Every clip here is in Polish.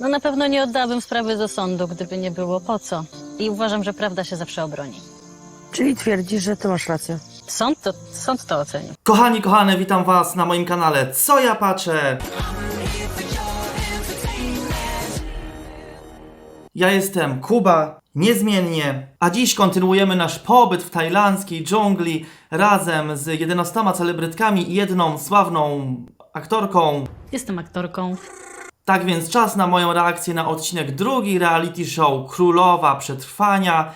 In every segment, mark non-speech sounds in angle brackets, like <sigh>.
No na pewno nie oddałabym sprawy do sądu, gdyby nie było po co. I uważam, że prawda się zawsze obroni. Czyli twierdzisz, że ty masz rację. Sąd to, sąd to oceni. Kochani, kochane, witam was na moim kanale Co ja patrzę? Ja jestem Kuba, niezmiennie, a dziś kontynuujemy nasz pobyt w tajlandzkiej dżungli razem z 11 celebrytkami i jedną sławną aktorką. Jestem aktorką. Tak więc czas na moją reakcję na odcinek drugi reality show Królowa Przetrwania.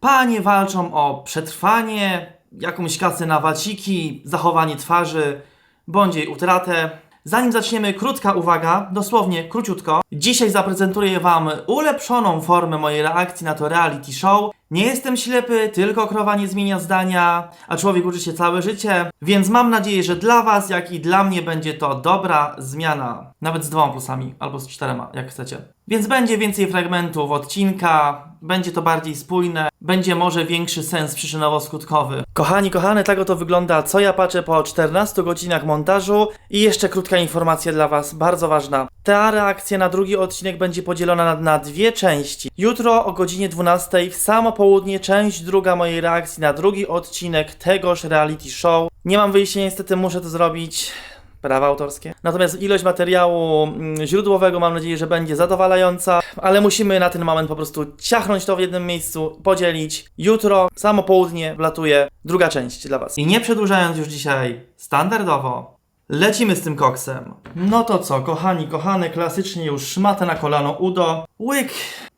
Panie walczą o przetrwanie, jakąś kasę na waciki, zachowanie twarzy, bądź jej utratę. Zanim zaczniemy, krótka uwaga, dosłownie króciutko. Dzisiaj zaprezentuję Wam ulepszoną formę mojej reakcji na to reality show. Nie jestem ślepy, tylko krowa nie zmienia zdania, a człowiek uczy się całe życie, więc mam nadzieję, że dla Was, jak i dla mnie będzie to dobra zmiana. Nawet z dwoma plusami, albo z czterema, jak chcecie. Więc będzie więcej fragmentów odcinka, będzie to bardziej spójne, będzie może większy sens przyczynowo-skutkowy. Kochani, kochane, tak oto wygląda, co ja patrzę po 14 godzinach montażu i jeszcze krótka informacja dla Was, bardzo ważna. Ta reakcja na drugi odcinek będzie podzielona na, na dwie części. Jutro o godzinie 12 w samo południe część druga mojej reakcji na drugi odcinek tegoż reality show. Nie mam wyjścia, niestety muszę to zrobić. Prawa autorskie. Natomiast ilość materiału mm, źródłowego mam nadzieję, że będzie zadowalająca, ale musimy na ten moment po prostu ciachnąć to w jednym miejscu, podzielić. Jutro, samo południe, wlatuje druga część dla Was. I nie przedłużając już dzisiaj, standardowo, lecimy z tym koksem. No to co, kochani, kochane, klasycznie już szmatę na kolano udo, łyk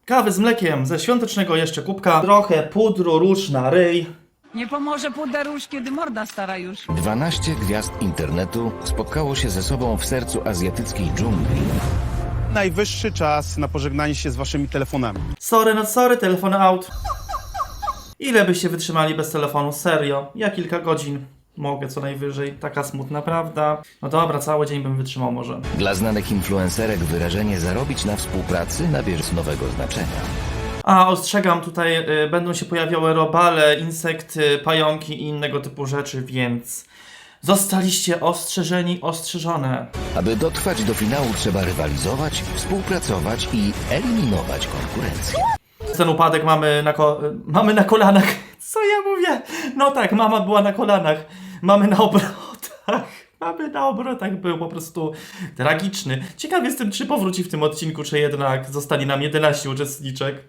kawy z mlekiem ze świątecznego jeszcze kubka, trochę pudru róż na ryj, Nie pomoże puderusz, kiedy morda stara już. 12 gwiazd internetu spotkało się ze sobą w sercu azjatyckiej dżungli. Najwyższy czas na pożegnanie się z waszymi telefonami. Sorry, no sorry, telefon out. Ile byście wytrzymali bez telefonu? Serio? Ja kilka godzin mogę co najwyżej. Taka smutna prawda. No dobra, cały dzień bym wytrzymał może. Dla znanych influencerek wyrażenie zarobić na współpracy nabierze nowego znaczenia. A, ostrzegam, tutaj y, będą się pojawiały robale, insekty, pająki i innego typu rzeczy, więc zostaliście ostrzeżeni, ostrzeżone. Aby dotrwać do finału trzeba rywalizować, współpracować i eliminować konkurencję. Ten upadek mamy na, ko- y, mamy na kolanach. <laughs> Co ja mówię? No tak, mama była na kolanach. Mamy na obrotach. <laughs> Mamy na obrotach był po prostu tragiczny. Ciekaw jestem, czy powróci w tym odcinku, czy jednak zostanie nam 11 uczestniczek.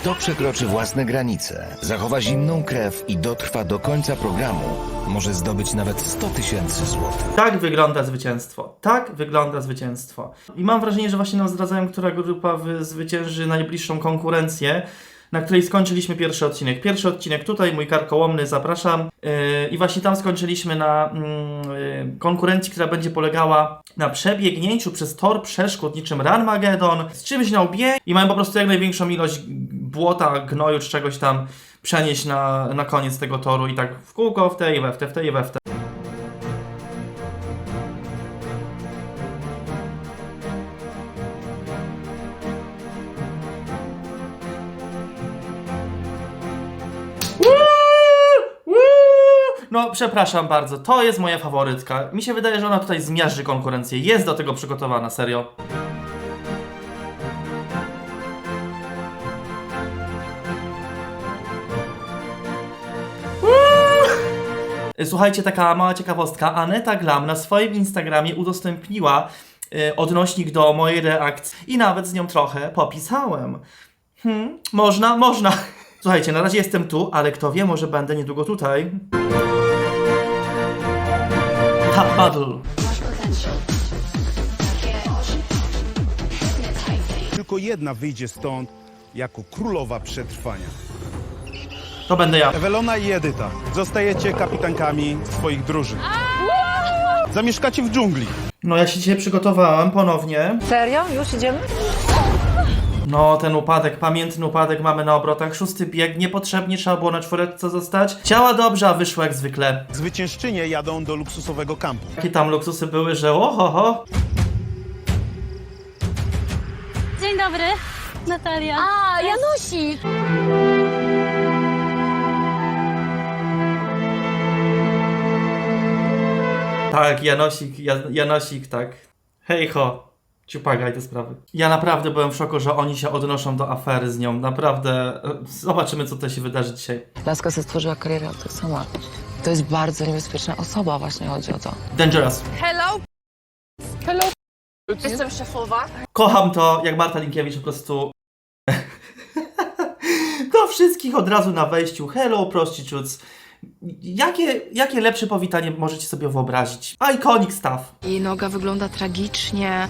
Kto przekroczy własne granice, zachowa zimną krew i dotrwa do końca programu, może zdobyć nawet 100 tysięcy złotych. Tak wygląda zwycięstwo. Tak wygląda zwycięstwo. I mam wrażenie, że właśnie nam zdradzają, która grupa wy- zwycięży najbliższą konkurencję, na której skończyliśmy pierwszy odcinek. Pierwszy odcinek tutaj, mój karkołomny, zapraszam. Yy, I właśnie tam skończyliśmy na mm, yy, konkurencji, która będzie polegała na przebiegnięciu przez tor przeszkód niczym Ranmagedon z czymś na łbie i mamy po prostu jak największą ilość błota, gnoju czy czegoś tam przenieść na, na koniec tego toru i tak w kółko, w te i we w te, w te i we w te. No, przepraszam bardzo, to jest moja faworytka. Mi się wydaje, że ona tutaj zmiażdży konkurencję. Jest do tego przygotowana, serio. Słuchajcie, taka mała ciekawostka. Aneta Glam na swoim Instagramie udostępniła y, odnośnik do mojej reakcji i nawet z nią trochę popisałem. Hmm, można, można. <laughs> Słuchajcie, na razie jestem tu, ale kto wie, może będę niedługo tutaj. Tap Battle. Tylko jedna wyjdzie stąd jako królowa przetrwania. To będę ja. Ewelona i Edyta, zostajecie kapitankami swoich drużyn. Zamieszkacie w dżungli. No ja się dzisiaj przygotowałem ponownie. Serio? Już idziemy? No ten upadek, pamiętny upadek mamy na obrotach. Szósty bieg, niepotrzebnie trzeba było na czwóreczce zostać. Działa dobrze, a wyszło jak zwykle. Zwyciężczynie jadą do luksusowego kampu. Jakie tam luksusy były, że ohoho. Dzień dobry, Natalia. A, Janusik! Tak, Janosik, Jan, Janosik, tak. Hej ho. Ciupagaj te sprawy. Ja naprawdę byłem w szoku, że oni się odnoszą do afery z nią. Naprawdę. e, Zobaczymy, co tutaj się wydarzy dzisiaj. Laska sobie stworzyła karierę od tych sama. To jest bardzo niebezpieczna osoba, właśnie chodzi o to. Dangerous. Hello? Hello? Jestem szefowa. Kocham to, jak Marta Linkiewicz po prostu. <laughs> Do wszystkich od razu na wejściu. Hello, prostitutes. Jakie, jakie lepsze powitanie możecie sobie wyobrazić? Iconic stuff. Jej noga wygląda tragicznie.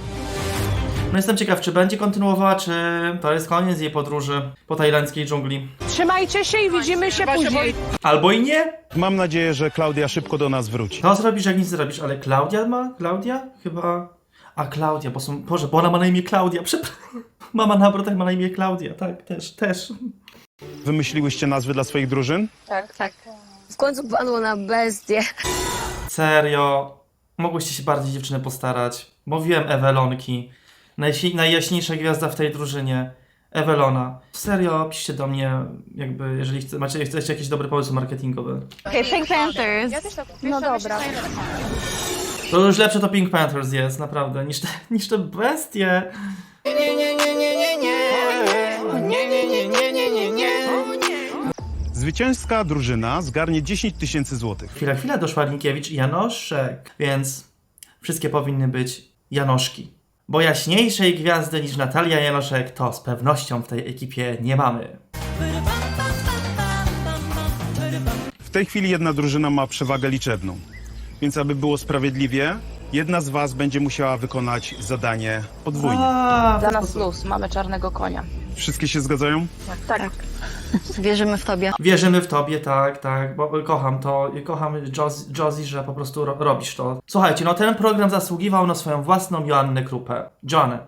No jestem ciekaw, czy będzie kontynuowała, czy to jest koniec jej podróży po tajlandzkiej dżungli. Trzymajcie się i widzimy się później. Albo i nie. Mam nadzieję, że Klaudia szybko do nas wróci. To zrobisz, jak nic zrobisz, ale Klaudia ma? Klaudia? Chyba... A, Klaudia, bo są... Boże, bo ona ma na imię Klaudia, <laughs> przepraszam. Mama na obrotach ma na imię Klaudia, tak, też, też. Wymyśliłyście nazwy dla swoich drużyn? W końcu padło na bestię. Serio, mogłyście się bardziej dziewczyny postarać. Mówiłem Ewelonki. Najsi- najjaśniejsza gwiazda w tej drużynie. Ewelona. Serio, piszcie do mnie, jakby, jeżeli chce, macie, chcecie jakiś dobry pomysł marketingowy. Okay, Pink Panthers. No dobra. To już lepsze to Pink Panthers jest, naprawdę, niż te, niż te bestie. Zwycięska drużyna zgarnie 10 tysięcy złotych. Chwila, chwila, doszła Linkiewicz i Janoszek, więc wszystkie powinny być Janoszki. Bo jaśniejszej gwiazdy niż Natalia Janoszek to z pewnością w tej ekipie nie mamy. W tej chwili jedna drużyna ma przewagę liczebną. Więc aby było sprawiedliwie, jedna z was będzie musiała wykonać zadanie podwójnie. A, Dla nas luz, mamy czarnego konia. Wszystkie się zgadzają? <laughs> Wierzymy w tobie. Wierzymy w tobie, tak, tak, bo kocham to, i kocham Josie, Josie, że po prostu ro robisz to. Słuchajcie, no ten program zasługiwał na swoją własną Joannę Krupę. Joannę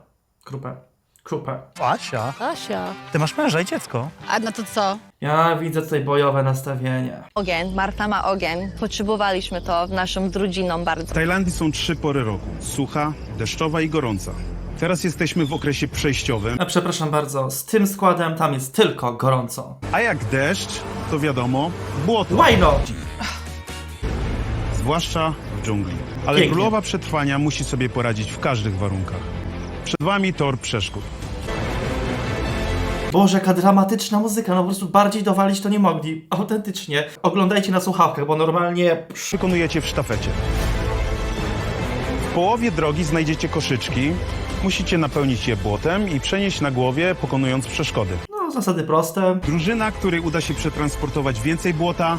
Krupę. Krupę. Asia, Asia. ty masz męża i dziecko. A no to co? Ja widzę tutaj bojowe nastawienie. Ogień. Marta ma ogień. Potrzebowaliśmy to w naszą drudziną bardzo. W Tajlandii są trzy pory roku: sucha, deszczowa i gorąca. Teraz jesteśmy w okresie przejściowym, A przepraszam bardzo, z tym składem tam jest tylko gorąco. a jak deszcz, to wiadomo, błoto, Why not? zwłaszcza w dżungli. Ale Pięknie. królowa przetrwania musi sobie poradzić w każdych warunkach. Przed wami tor przeszkód. Boże, jaka dramatyczna muzyka, no po prostu bardziej dowalić to nie mogli. Autentycznie. Oglądajcie na słuchawkach, bo normalnie... Wykonujecie w sztafecie. W połowie drogi znajdziecie koszyczki. Musicie napełnić je błotem i przenieść na głowie, pokonując przeszkody. No, zasady proste. Drużyna, której uda się przetransportować więcej błota,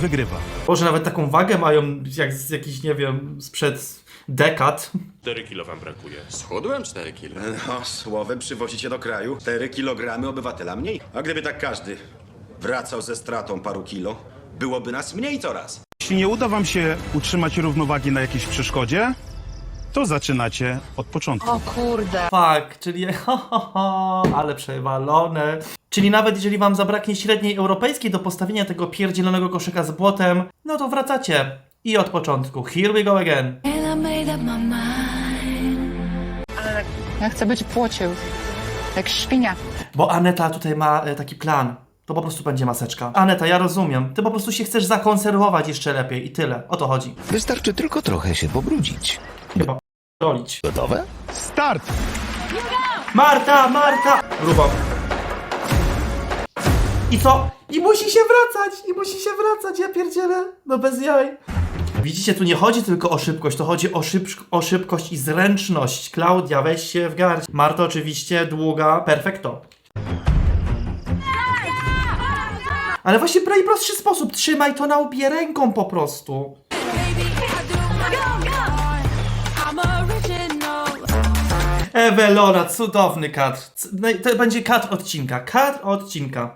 wygrywa. Boże, nawet taką wagę mają jak z jakichś, nie wiem, sprzed dekad. 4 kilo wam brakuje. Schudłem 4 kilo. No, słowem przywozicie do kraju 4 kilogramy obywatela mniej. A gdyby tak każdy wracał ze stratą paru kilo, byłoby nas mniej coraz. Jeśli nie uda wam się utrzymać równowagi na jakiejś przeszkodzie, to zaczynacie od początku. O kurde. Fuck, czyli <laughs> ho, ho, ho, ale przewalone. Czyli nawet jeżeli wam zabraknie średniej europejskiej do postawienia tego pierdzielonego koszyka z błotem, no to wracacie. I od początku. Here we go again. Ja chcę być w płocie już. Jak świnia. Bo Aneta tutaj ma e, taki plan. To po prostu będzie maseczka. Aneta, ja rozumiem. Ty po prostu się chcesz zakonserwować jeszcze lepiej i tyle. O to chodzi. Wystarczy tylko trochę się pobrudzić. Chyba dolić. Gotowe? Start! Marta, Marta! Grubo. I co? I musi się wracać! I musi się wracać, ja pierdzielę. No bez jaj. Widzicie, tu nie chodzi tylko o szybkość, to chodzi o, szyb- o szybkość i zręczność. Klaudia, weź się w garść. Marta oczywiście, długa, perfekto. Ale właśnie w najprostszy sposób, trzymaj to na łbie ręką po prostu. Ewelona, cudowny kadr. C- naj- To będzie kadr odcinka. Kadr odcinka.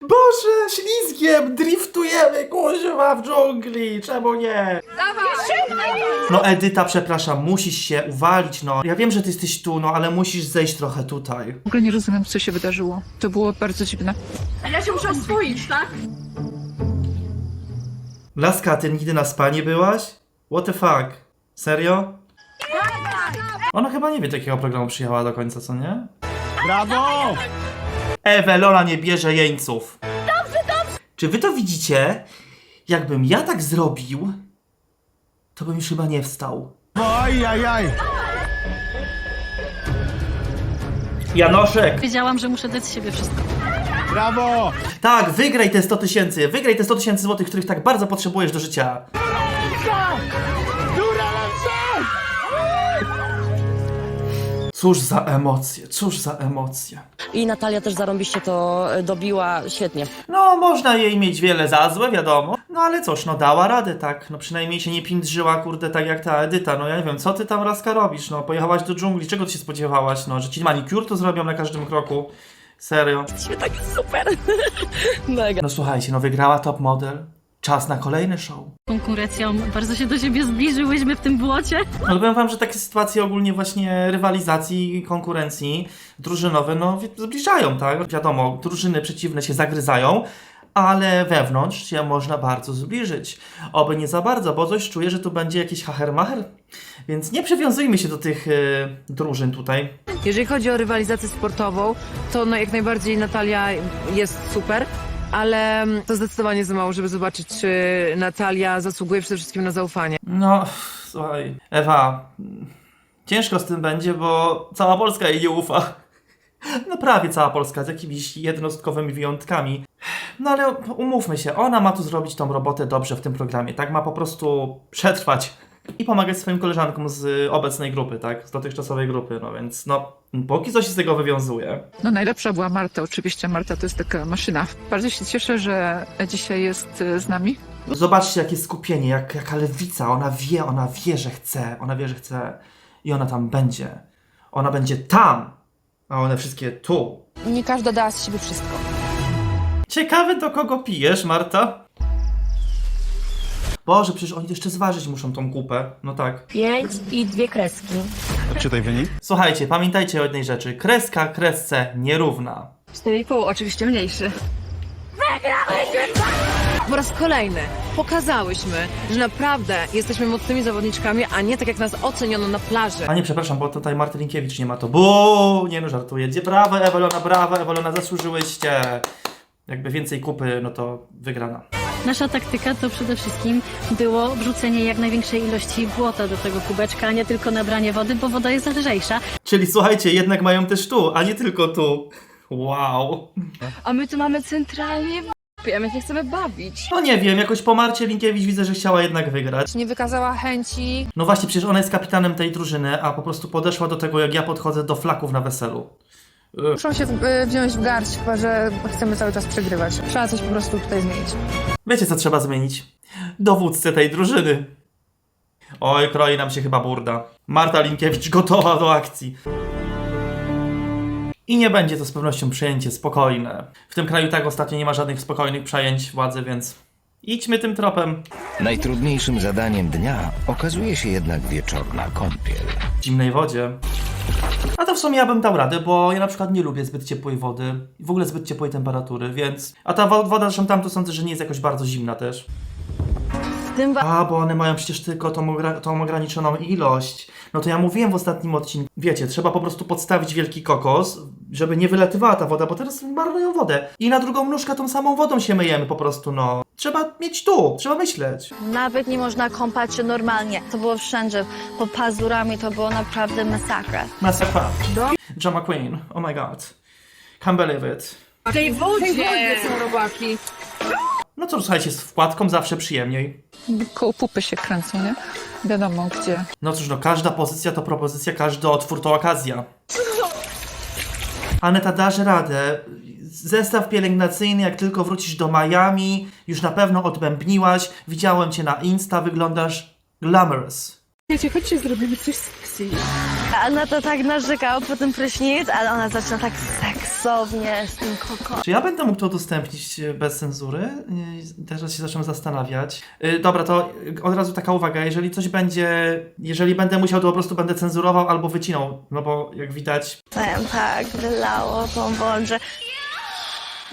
Boże, ślizgiem driftujemy, kuźwa, w dżungli. Czemu nie? No Edyta, przepraszam, musisz się uwalić, no. Ja wiem, że ty jesteś tu, no, ale musisz zejść trochę tutaj. W ogóle nie rozumiem, co się wydarzyło. To było bardzo dziwne. Laska, ty nigdy na spa nie byłaś? What the fuck? Serio? Ona chyba nie wie, do jakiego programu przyjechała do końca, co nie? Brawo! Ewelona nie bierze jeńców. Dobrze, dobrze. Czy wy to widzicie? Jakbym ja tak zrobił, to bym już chyba nie wstał. Oj, aj, aj. Janoszek! Wiedziałam, że muszę dać z siebie wszystko. Tak, wygraj te 100 tysięcy, wygraj te 100 tysięcy złotych, których tak bardzo potrzebujesz do życia. Cóż za emocje, cóż za emocje. I Natalia też zarąbiście to dobiła świetnie. No, można jej mieć wiele za złe, wiadomo. No ale cóż, no dała radę, tak. No przynajmniej się nie pindrzyła, kurde, tak jak ta Edyta. No ja nie wiem, co ty tam Raska robisz? No pojechałaś do dżungli, czego ty się spodziewałaś? No, że ci manicure tu zrobią na każdym kroku. Serio. Tak super. <laughs> Mega. No słuchajcie, no wygrała top model. Czas na kolejny show. Konkurencją bardzo się do siebie zbliżyłyśmy w tym błocie. No powiem wam, że takie sytuacje ogólnie właśnie rywalizacji, konkurencji drużynowe, no zbliżają, tak? Wiadomo, drużyny przeciwne się zagryzają, ale wewnątrz się można bardzo zbliżyć. Oby nie za bardzo, bo coś czuję, że tu będzie jakiś hachermacher. Więc nie przywiązujmy się do tych y, drużyn tutaj. Jeżeli chodzi o rywalizację sportową, to no jak najbardziej Natalia jest super, ale to zdecydowanie za mało, żeby zobaczyć, czy Natalia zasługuje przede wszystkim na zaufanie. No, słuchaj, Ewa, ciężko z tym będzie, bo cała Polska jej nie ufa. No prawie cała Polska, z jakimiś jednostkowymi wyjątkami. No ale umówmy się, ona ma tu zrobić tą robotę dobrze w tym programie, tak? Ma po prostu przetrwać i pomagać swoim koleżankom z obecnej grupy, tak? Z dotychczasowej grupy, no więc no, póki co się z tego wywiązuje. No najlepsza była Marta, oczywiście. Marta to jest taka maszyna. Bardzo się cieszę, że dzisiaj jest e, z nami. Zobaczcie, jakie skupienie, jak, jaka lewica. Ona wie, ona wie, że chce. Ona wie, że chce. I ona tam będzie. Ona będzie tam, a one wszystkie tu. Nie każda dała z siebie wszystko. Ciekawe, do kogo pijesz, Marta? Boże, przecież oni jeszcze zważyć muszą tą kupę. No tak. Pięć i dwie kreski. Czytaj wynik. Słuchajcie, pamiętajcie o jednej rzeczy. Kreska kresce nierówna. 4,5, oczywiście mniejszy. Po raz kolejny pokazałyśmy, że naprawdę jesteśmy mocnymi zawodniczkami, a nie tak jak nas oceniono na plaży. A nie, przepraszam, bo tutaj Marty Linkiewicz nie ma to. Bu, nie no, żartuję. Gdzie brawa, Ewelona, brawa, Ewelona, zasłużyłyście. Jakby więcej kupy, no to wygrana. Nasza taktyka to przede wszystkim było wrzucenie jak największej ilości błota do tego kubeczka, a nie tylko nabranie wody, bo woda jest lżejsza. Czyli słuchajcie, jednak mają też tu, a nie tylko tu. Wow. A my tu mamy centralnie w a my się chcemy bawić. No nie wiem, jakoś po Marcie Linkiewicz widzę, że chciała jednak wygrać. Nie wykazała chęci. No właśnie, przecież ona jest kapitanem tej drużyny, a po prostu podeszła do tego, jak ja podchodzę do flaków na weselu. Muszą się y, wziąć w garść, chyba że chcemy cały czas przegrywać. Trzeba coś po prostu tutaj zmienić. Wiecie, co trzeba zmienić? Dowódcę tej drużyny. Oj, kroi nam się chyba burda. Marta Linkiewicz gotowa do akcji. I nie będzie to z pewnością przejęcie spokojne. W tym kraju tak ostatnio nie ma żadnych spokojnych przejęć władzy, więc idźmy tym tropem. Najtrudniejszym zadaniem dnia okazuje się jednak wieczorna kąpiel. w zimnej wodzie. A to w sumie ja bym dał radę, bo ja na przykład nie lubię zbyt ciepłej wody i w ogóle zbyt ciepłej temperatury, więc... A ta wo- woda zresztą tam to sądzę, że nie jest jakoś bardzo zimna też. W tym A, bo one mają przecież tylko tą, ogra- tą ograniczoną ilość. No to ja mówiłem w ostatnim odcinku. Wiecie, trzeba po prostu podstawić wielki kokos, żeby nie wylatywała ta woda, bo teraz marnują wodę. I na drugą nóżkę tą samą wodą się myjemy po prostu, no. Trzeba mieć tu, trzeba myśleć. Nawet nie można kąpać się normalnie. To było wszędzie. Po pazurami to było naprawdę masakra. Masakra. John McQueen, oh my god. Can't believe it. W tej wodzie są robaki. No co, słuchajcie, z wkładką zawsze przyjemniej. Koło pupy się kręcą, nie? Wiadomo gdzie. No cóż, no każda pozycja to propozycja, każdy otwór to okazja. Aneta, dasz radę. Zestaw pielęgnacyjny, jak tylko wrócisz do Miami, już na pewno odbębniłaś. Widziałem cię na Insta, wyglądasz glamorous. Wiecie, chodźcie, zrobimy coś sexy. A ona to tak narzekała po tym prysznic, ale ona zaczyna tak seksownie z tym kokosem. Czy ja będę mógł to udostępnić e, bez cenzury? Nie, Teraz się zacząłem zastanawiać. Y, Dobra, to od razu taka uwaga, jeżeli coś będzie, jeżeli będę musiał, to po prostu będę cenzurował albo wycinał, no bo jak widać, Powiem tak, wylało po wądrze.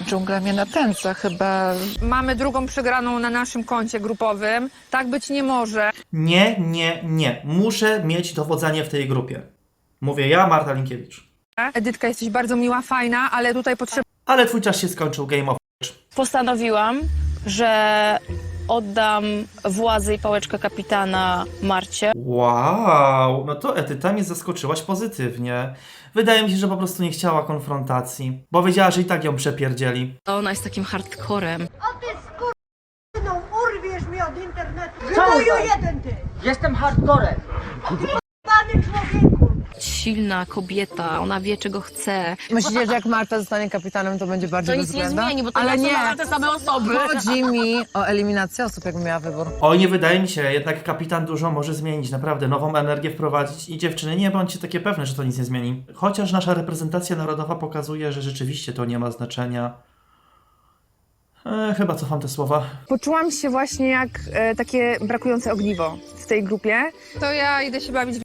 Dżungla mnie napędza chyba. Mamy drugą przegraną na naszym koncie grupowym. Tak być nie może. Nie, nie, nie. Muszę mieć dowodzenie w tej grupie. Mówię ja, Marta Linkiewicz. Edytka, jesteś bardzo miła, fajna, ale tutaj potrzeba Ale twój czas się skończył, game of. Postanowiłam, że oddam władzę i pałeczkę kapitana Marcie. Wow, no to Etyta mnie zaskoczyłaś pozytywnie. Wydaje mi się, że po prostu nie chciała konfrontacji, bo wiedziała, że i tak ją przepierdzieli. Ona jest takim hardcorem. Urwiesz mnie od internetu. Gnoju jeden ty! Jestem hardcorem. Pany człowieku! Silna kobieta, ona wie czego chce. Myślicie, że jak Marta zostanie kapitanem, to będzie bardziej To nic nie bezwzględna? zmieni, bo to Ale nie są nie, te same osoby. chodzi mi o eliminację osób, jakbym miała wybór. Oj, nie wydaje mi się, jednak kapitan dużo może zmienić, naprawdę, nową energię wprowadzić i dziewczyny, nie bądźcie takie pewne, że to nic nie zmieni. Chociaż nasza reprezentacja narodowa pokazuje, że rzeczywiście to nie ma znaczenia. E, chyba cofam te słowa. Poczułam się właśnie jak e, takie brakujące ogniwo w tej grupie. To ja idę się bawić w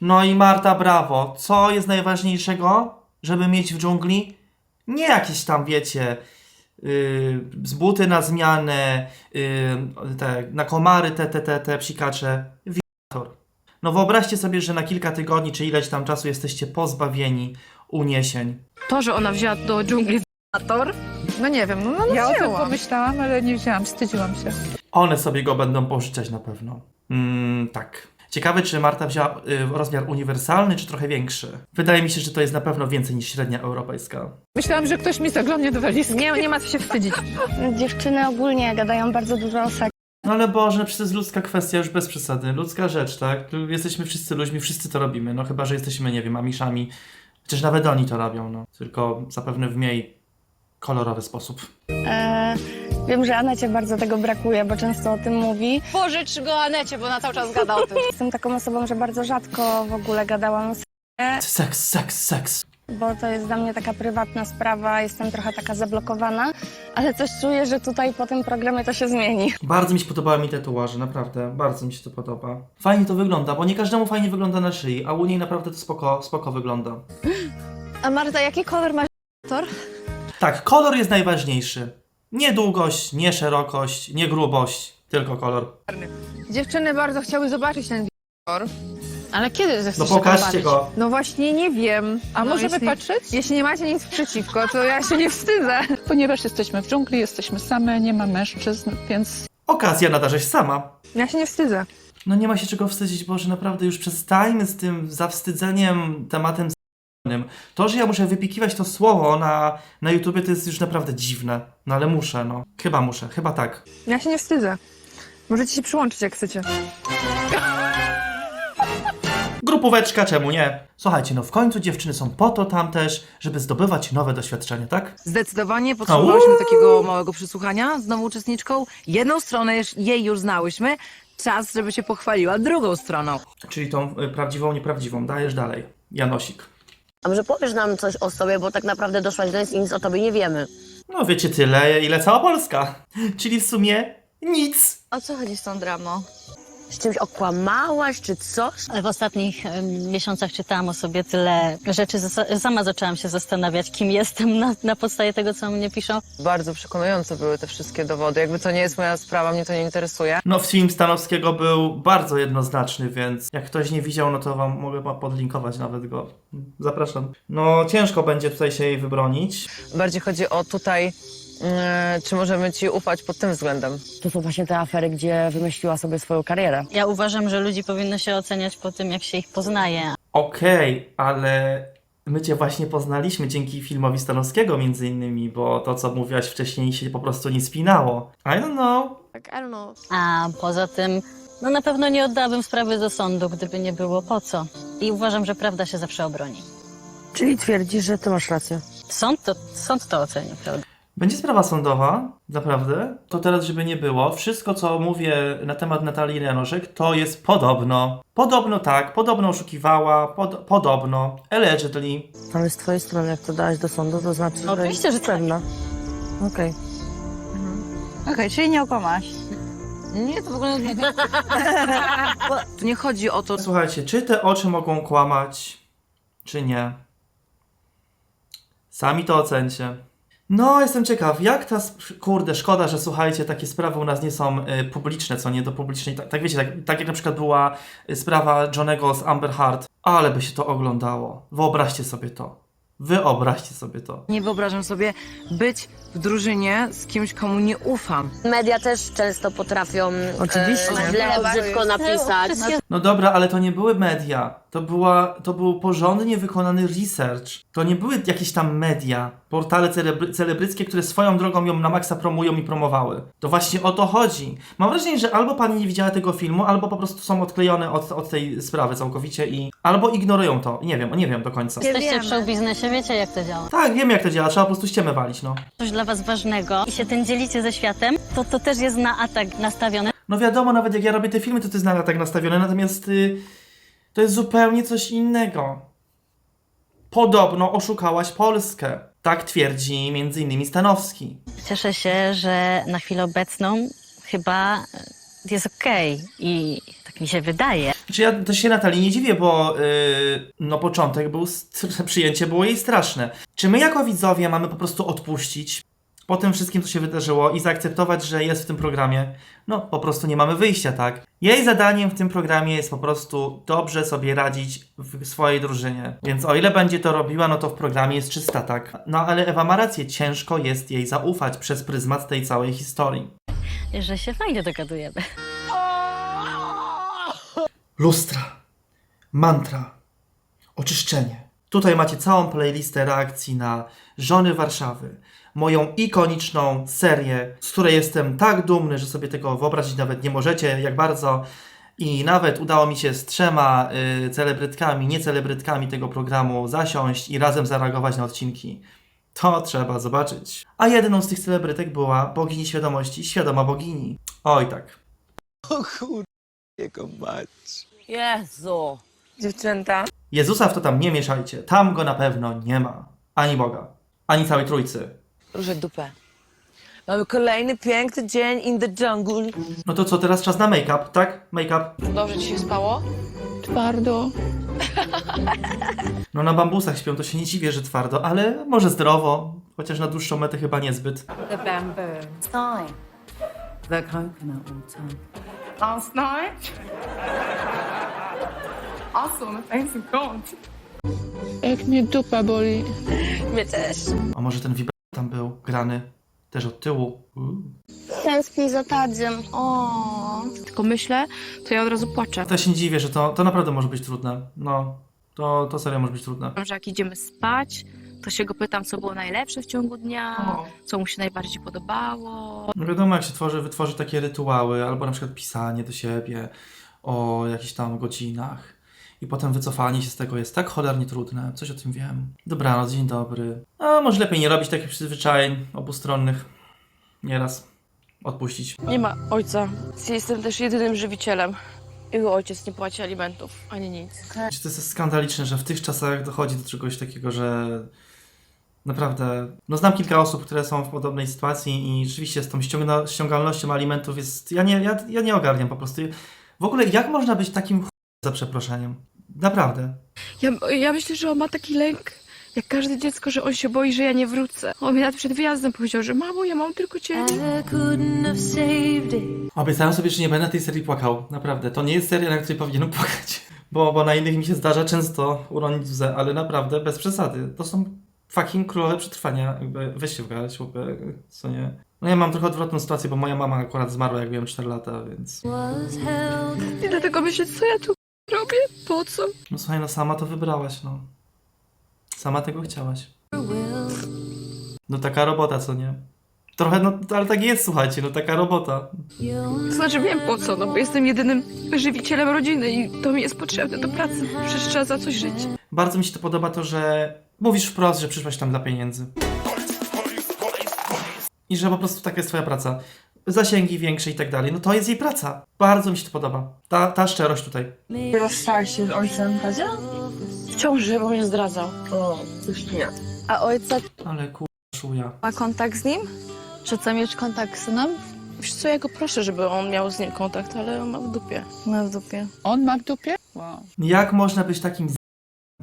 No i Marta, brawo. Co jest najważniejszego, żeby mieć w dżungli? Nie jakieś tam, wiecie, yy, z buty na zmianę, yy, te, na komary, te, te, te, te psikacze. Wiator. No wyobraźcie sobie, że na kilka tygodni, czy ileś tam czasu jesteście pozbawieni uniesień. To, że ona wzięła do dżungli Tor. No nie wiem, no, no Ja o tym pomyślałam, ale nie wzięłam, wstydziłam się. One sobie go będą pożyczać na pewno. Mm, tak. Ciekawe, czy Marta wzięła y, rozmiar uniwersalny, czy trochę większy. Wydaje mi się, że to jest na pewno więcej niż średnia europejska. Myślałam, że ktoś mi zaglądnie do walizki. Nie, nie ma co się wstydzić. Dziewczyny ogólnie gadają bardzo dużo o seksie. No ale Boże, przecież to jest ludzka kwestia, już bez przesady. Ludzka rzecz, tak? Tu Jesteśmy wszyscy ludźmi, wszyscy to robimy. No chyba, że jesteśmy, nie wiem, amiszami. Chociaż nawet oni to robią, no. Tylko zapewne w mniej kolorowy sposób. E, wiem, że Anecie bardzo tego brakuje, bo często o tym mówi. Pożycz go Anecie, bo ona cały czas gada o tym. <laughs> Jestem taką osobą, że bardzo rzadko w ogóle gadałam o seksie, Seks, seks, seks. bo to jest dla mnie taka prywatna sprawa, jestem trochę taka zablokowana, ale coś czuję, że tutaj po tym programie to się zmieni. Bardzo mi się podobały mi tatuaże, naprawdę. Bardzo mi się to podoba. Fajnie to wygląda, bo nie każdemu fajnie wygląda na szyi, a u niej naprawdę to spoko, spoko wygląda. A Marta, jaki kolor masz? Tak, kolor jest najważniejszy. Nie długość, nie szerokość, nie grubość, tylko kolor. Dziewczyny bardzo chciały zobaczyć ten wieczór. Ale kiedy No zechcesz pokażcie go. No właśnie nie wiem. A no, możemy jeśli, patrzeć? Jeśli nie macie nic przeciwko, to ja się nie wstydzę. <laughs> Ponieważ jesteśmy w dżungli, jesteśmy same, nie ma mężczyzn, więc Okazja nadarza się sama. Ja się nie wstydzę. No nie ma się czego wstydzić, Boże, naprawdę już przestańmy z tym zawstydzeniem tematem. To, że ja muszę wypikiwać to słowo na, na YouTubie, to jest już naprawdę dziwne. No ale muszę, no. Chyba muszę, chyba tak. Ja się nie wstydzę. Możecie się przyłączyć jak chcecie. Grupóweczka, czemu nie? Słuchajcie, no w końcu dziewczyny są po to tam też, żeby zdobywać nowe doświadczenia, tak? Zdecydowanie potrzebowałyśmy takiego małego przesłuchania z nową uczestniczką. Jedną stronę już- jej już znałyśmy. Czas, żeby się pochwaliła drugą stroną. Czyli tą y, prawdziwą, nieprawdziwą. Dajesz dalej. Janosik. A może powiesz nam coś o sobie, bo tak naprawdę doszłaś do nas i nic o tobie nie wiemy. No wiecie tyle, ile cała Polska. Czyli w sumie nic. O co chodzi z tą dramą? Z czymś okłamałaś, czy coś? W ostatnich em, miesiącach czytałam o sobie tyle rzeczy, sama zaczęłam się zastanawiać, kim jestem na, na podstawie tego, co o mnie piszą. Bardzo przekonujące były te wszystkie dowody. Jakby to nie jest moja sprawa, mnie to nie interesuje. No film Stanowskiego był bardzo jednoznaczny, więc jak ktoś nie widział, no to wam mogę pa- podlinkować nawet go. Zapraszam. No ciężko będzie tutaj się jej wybronić. Bardziej chodzi o tutaj, czy możemy ci ufać pod tym względem. To są właśnie te afery, gdzie wymyśliła sobie swoją karierę. Ja uważam, że ludzi powinno się oceniać po tym, jak się ich poznaje, Okej, ale my cię właśnie poznaliśmy dzięki filmowi Stanowskiego między innymi, bo to, co mówiłaś wcześniej się po prostu nie spinało. I don't know. a poza tym, no na pewno nie oddałabym sprawy do sądu, gdyby nie było po co. I uważam, że prawda się zawsze obroni. Czyli twierdzisz, że ty masz rację. Sąd to, sąd to oceni, prawda? Będzie sprawa sądowa, naprawdę. To teraz, żeby nie było, wszystko, co mówię na temat Natalii Janoszek, to jest podobno. Podobno tak, podobno oszukiwała, pod, podobno, allegedly. Ale z twojej strony, jak to dałaś do sądu, to znaczy, No że oczywiście, że jesteś pewna. Okej. Okej, czyli nie okłamasz. Nie, to w ogóle... tu <laughs> nie chodzi o to, Słuchajcie, czy te oczy mogą kłamać, czy nie? Sami to ocencie. No, jestem ciekaw, jak ta. Kurde, szkoda, że słuchajcie, takie sprawy u nas nie są y, publiczne, co nie do publicznej. Tak, tak wiecie, tak, tak jak na przykład była y, sprawa Johnego z Amber Heard, ale by się to oglądało. Wyobraźcie sobie to. Wyobraźcie sobie to. Nie wyobrażam sobie być w drużynie z kimś, komu nie ufam. Media też często potrafią Oczywiście. e, źle, brzydko napisać. No dobra, ale to nie były media. To, była, to był porządnie wykonany research. To nie były jakieś tam media, portale celebry, celebryckie, które swoją drogą ją na maksa promują i promowały. To właśnie o to chodzi. Mam wrażenie, że albo pani nie widziała tego filmu, albo po prostu są odklejone od, od tej sprawy całkowicie i albo ignorują to. Nie wiem, nie wiem do końca. Jesteście w show biznesie, wiecie jak to działa. Tak, wiem jak to działa, trzeba po prostu ściemę walić, no. Coś dla was ważnego i się tym dzielicie ze światem, to to też jest na atak nastawione. No wiadomo, nawet jak ja robię te filmy, to to jest na tak nastawione, natomiast y, to jest zupełnie coś innego. Podobno oszukałaś Polskę. Tak twierdzi m.in. Stanowski. Cieszę się, że na chwilę obecną chyba jest okej i mi się wydaje. Znaczy ja też się Natalii nie dziwię, bo y, no początek był, <laughs> przyjęcie było jej straszne. Czy my jako widzowie mamy po prostu odpuścić po tym wszystkim, co się wydarzyło i zaakceptować, że jest w tym programie? No, po prostu nie mamy wyjścia, tak? Jej zadaniem w tym programie jest po prostu dobrze sobie radzić w swojej drużynie. Więc o ile będzie to robiła, no to w programie jest czysta, tak? No ale Ewa ma rację, ciężko jest jej zaufać przez pryzmat tej całej historii. Że się fajnie dogadujemy. Lustra, mantra, oczyszczenie. Tutaj macie całą playlistę reakcji na Żony Warszawy. Moją ikoniczną serię, z której jestem tak dumny, że sobie tego wyobrazić nawet nie możecie, jak bardzo. I nawet udało mi się z trzema y, celebrytkami, nie celebrytkami tego programu zasiąść i razem zareagować na odcinki. To trzeba zobaczyć. A jedną z tych celebrytek była bogini świadomości, świadoma bogini. Oj tak. O kur... jego mać. Jezu. Dziewczęta. Jezusa w to tam nie mieszajcie. Tam go na pewno nie ma. Ani Boga. Ani całej Trójcy. Róże dupę. Mamy kolejny piękny dzień in the jungle. No to co, teraz czas na make-up, tak? Make-up. Dobrze ci się spało? Twardo. <laughs> No na bambusach śpią, to się nie dziwię, że twardo, ale może zdrowo. Chociaż na dłuższą metę chyba niezbyt. The bamboo. Time. The coconut water. Last night. Face of God. Jak mnie dupa boli. Mnie też. A może ten vibro tam był grany też od tyłu. Uuu. Tęskni za Tadziem. O. Tylko myślę, to ja od razu płaczę. To się nie dziwię, że to, to naprawdę może być trudne. No, to, to serio może być trudne. Że jak idziemy spać, to się go pytam, co było najlepsze w ciągu dnia, co mu się najbardziej podobało. No wiadomo, jak się tworzy, wytworzy takie rytuały, albo na przykład pisanie do siebie o jakichś tam godzinach. I potem wycofanie się z tego jest tak cholernie trudne. Coś o tym wiem. Dobranoc, dzień dobry. A może lepiej nie robić takich przyzwyczajeń obustronnych. Nieraz. Odpuścić. Nie ma ojca. Jestem też jedynym żywicielem. Jego ojciec nie płaci alimentów, ani nic. To jest skandaliczne, że w tych czasach dochodzi do czegoś takiego, że naprawdę. No znam kilka osób, które są w podobnej sytuacji i rzeczywiście z tą ściągna, ściągalnością alimentów jest. Ja nie, ja, ja nie ogarniam po prostu. W ogóle jak można być takim ch... za przeproszeniem? Naprawdę. Ja, ja myślę, że on ma taki lęk, jak każde dziecko, że on się boi, że ja nie wrócę. On mi nawet przed wyjazdem powiedział, że mamo, ja mam tylko ciebie. Obiecałem sobie, że nie będę tej serii płakał. Naprawdę. To nie jest seria, na której powinienem płakać. <laughs> Bo, bo na innych mi się zdarza często uronić łzę, ale naprawdę bez przesady. To są fucking królowe przetrwania. Jakby weź się w garść, chłopie, co nie? No ja mam trochę odwrotną sytuację, bo moja mama akurat zmarła, jak miałem 4 lata, więc... I dlatego myślę, co ja tu robię? Po co? No słuchaj, no sama to wybrałaś, no. Sama tego chciałaś. No taka robota, co nie? Trochę, no, ale tak jest, słuchajcie, no taka robota. To znaczy wiem po co, no bo jestem jedynym żywicielem rodziny i to mi jest potrzebne do pracy. Przecież trzeba za coś żyć. Bardzo mi się to podoba to, że mówisz wprost, że przyszłaś tam dla pieniędzy. I że po prostu taka jest twoja praca. Zasięgi większe i tak dalej. No to jest jej praca. Bardzo mi się to podoba. Ta, ta szczerość tutaj. Rozstałeś się z ojcem, Tadzia? W ciąży, bo mnie zdradzał. O, coś nie. A ojca Ale kur... szuja. ma kontakt z nim? Czy chce mieć kontakt z synem? Wiesz co, ja go proszę, żeby on miał z nim kontakt, ale on ma w dupie. Ma w dupie. On ma w dupie? Wow. Jak można być takim.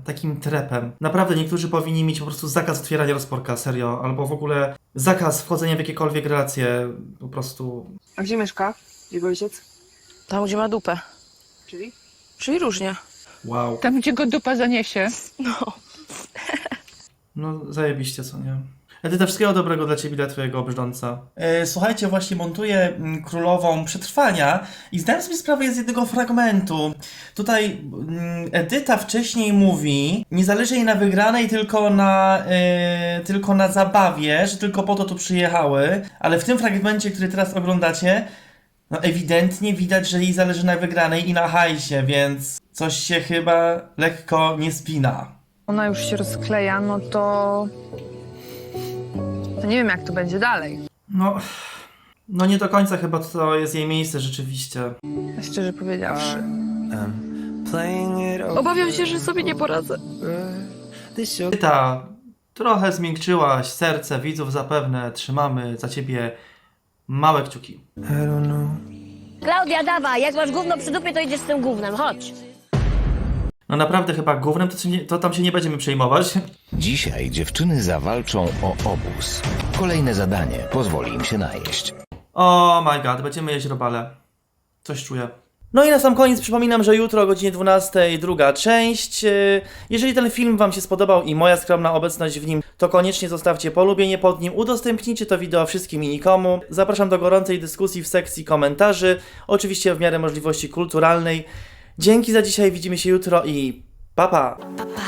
Takim trepem? Naprawdę niektórzy powinni mieć po prostu zakaz otwierania rozporka, serio. Albo w ogóle zakaz wchodzenia w jakiekolwiek relacje. Po prostu... A gdzie mieszka? Jego ojciec? Tam, gdzie ma dupę. Czyli? Czyli różnie. Wow. Tam, gdzie go dupa zaniesie. No. No, zajebiście, co nie? Edyta, wszystkiego dobrego dla Ciebie, dla Twojego brzdąca. E, słuchajcie, właśnie montuję mm, Królową Przetrwania i zdałem sobie sprawę z jednego fragmentu. Tutaj mm, Edyta wcześniej mówi, nie zależy jej na wygranej, tylko na, e, tylko na zabawie, że tylko po to tu przyjechały, ale w tym fragmencie, który teraz oglądacie, no ewidentnie widać, że jej zależy na wygranej i na hajsie, więc coś się chyba lekko nie spina. Ona już się rozkleja, no to... To nie wiem, jak to będzie dalej. No, no nie do końca chyba to jest jej miejsce rzeczywiście. Szczerze powiedziawszy. Obawiam się, że sobie nie poradzę. Edyta, trochę zmiękczyłaś serce widzów zapewne, trzymamy za ciebie małe kciuki. Klaudia, dawaj, jak masz gówno przy dupie, to idziesz z tym gównem, chodź. No naprawdę chyba głównym to, nie, to tam się nie będziemy przejmować. Dzisiaj dziewczyny zawalczą o obóz. Kolejne zadanie pozwoli im się najeść. O oh my god, będziemy jeść robale. Coś czuję. No i na sam koniec przypominam, że jutro o godzinie 12 druga część. Yy, Jeżeli ten film Wam się spodobał i moja skromna obecność w nim, to koniecznie zostawcie polubienie pod nim, udostępnijcie to wideo wszystkim i nikomu. Zapraszam do gorącej dyskusji w sekcji komentarzy, oczywiście w miarę możliwości kulturalnej. Dzięki za dzisiaj, widzimy się jutro i pa pa! Papa.